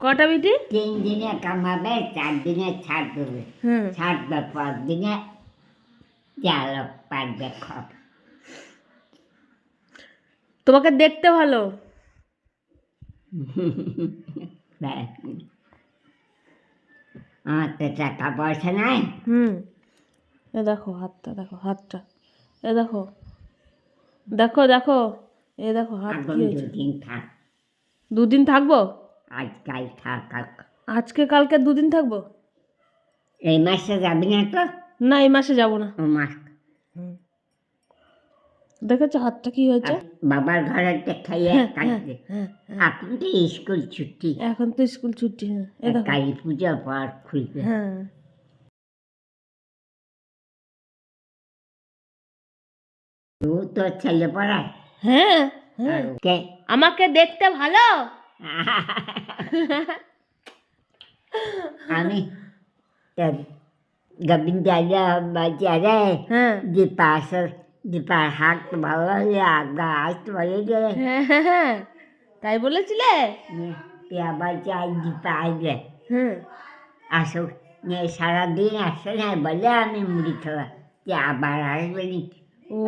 কটা বিটি? তিন দিনে কামাবে চার দিনে ছাড় দেবে। হুম। ছাড়বে পর দিনে চাল পারবে খপ তোমাকে দেখতে ভালো। ব্যাস। আমার তো টাকা পয়সা নাই। হুম। এ দেখো হাতটা দেখো হাতটা। এ দেখো। দেখো দেখো। এ দেখো হাত দুদিন থাক। দুদিন থাকব? আজকাল থাক। আজকে কালকে দুদিন থাকব? এই মাসে যাবি না তো? না এই মাসে যাব না। ও মাস দেখেছ হাতটা কি হয়েছে? বাবার ঘরে খাইয়ে হ্যাঁ, কাটবে হ্যাঁ এখন তো স্কুল ছুটি। এখন তো স্কুল ছুটি হ্যাঁ। কালী পুজোর পর খুলবে। হ্যাঁ। তো ছেলে পড়ায় হ্যাঁ। হ্যাঁ আমাকে দেখতে ভালো? আমি তো গোবিন্দ বাজারে হ্যাঁ দীপাসের দীপার হাত ভালো হলে আগা আসতে বলে যে তাই বলেছিলে বাজার দীপা আসবে হুম আসো নিয়ে সারাদিন আসে না বলে আমি মুড়ি খাওয়া যে আবার আসবে ও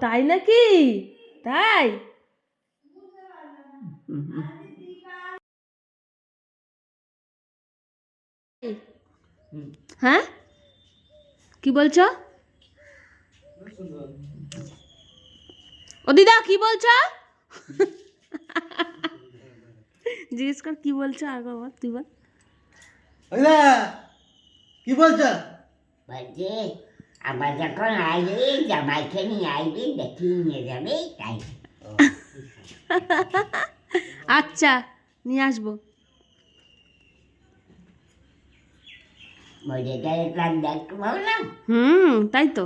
তাই নাকি তাই হ্যাঁ? কি বলছো? ও দিদা কি বলছো? জিজ্ঞেস কর কি বলছো? আগে বল তুই বল। কি বলছ? বলছে আবার যখন আসবি জামাইকে নিয়ে আসবি দেখি নিয়ে যাবে তাই। আচ্ছা নিয়ে আসব। হুম তাই তো।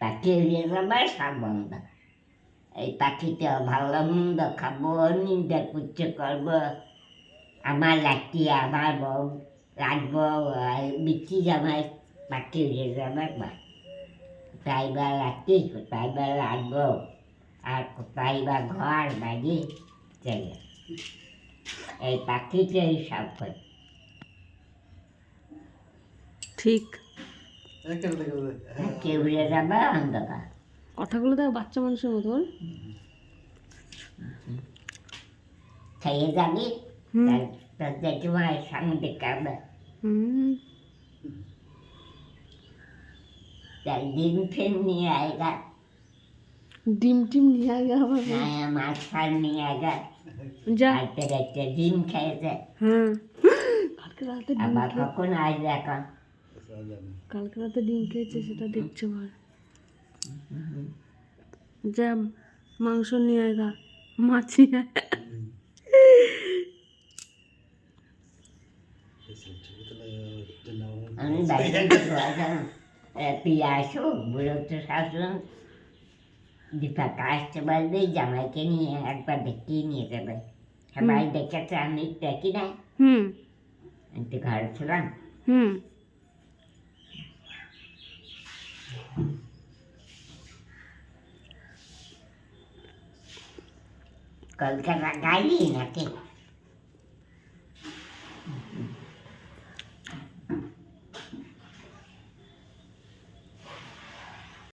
পাখি যাবে এই পাখিতে ভালো মন্দ খাব নিন্দা কুচ্ছে করব। আমার লাঠি আমার বউ। রাখব আর বিচি জামাই পাখি উড়িয়ে যাবে বা কোথায় বা লাঠি কোথায় বা রাখব। আর কোথায় বা ঘর বাড়ি চলে এই পাখিটাই সব করে। ঠিক। পাখি উড়ে যাবে অন্ধকার? কথাগুলো দেখো বাচ্চা মানুষের মতো বল। খেয়ে যাবি? त्याची माहिती सांगते काय त्या ডিম ফিম নিয়ে আয়গা ডিম টিম নিয়ে আয়গা আবার হ্যাঁ মাছ ফাল নিয়ে আয়গা যা একটা একটা ডিম খেয়েছে হ্যাঁ কালকে রাতে ডিম আবার কখন আসবে এখন কালকে রাতে ডিম খেয়েছে সেটা দেখছ আবার যা মাংস নিয়ে আয়গা মাছ নিয়ে দেখব এখন পিয়া আসো বুড়ো তো শাশুড় দীপা আসতে পারবে জামাইকে নিয়ে একবার দেখিয়ে নিয়ে যাবে সবাই দেখেছে আমি দেখি না আমি তো ঘরে ছিলাম কলকাতা গাইলি নাকি